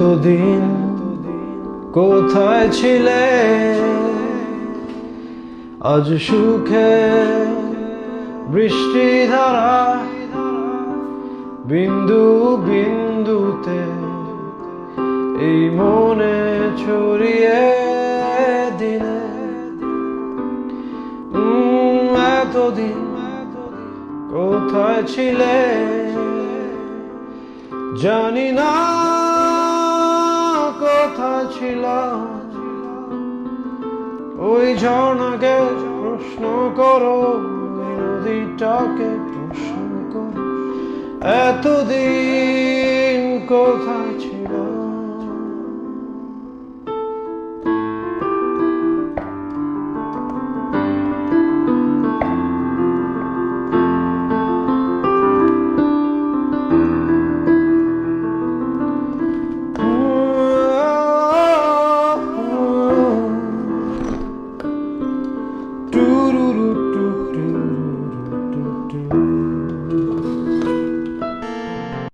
এতদিন কোথায় ছিলে? আজ সুখে বৃষ্টি ধারা বিন্দু বিন্দুতে এই মনে ছড়িয়ে দিলে। এতদিন কোথায় ছিলে? জানি না। কোথায় ছিল। ওই ঝর্ণাকে প্রশ্ন করো নদীটাকে প্রশ্ন করো। এতদিন কোথায় ছিল?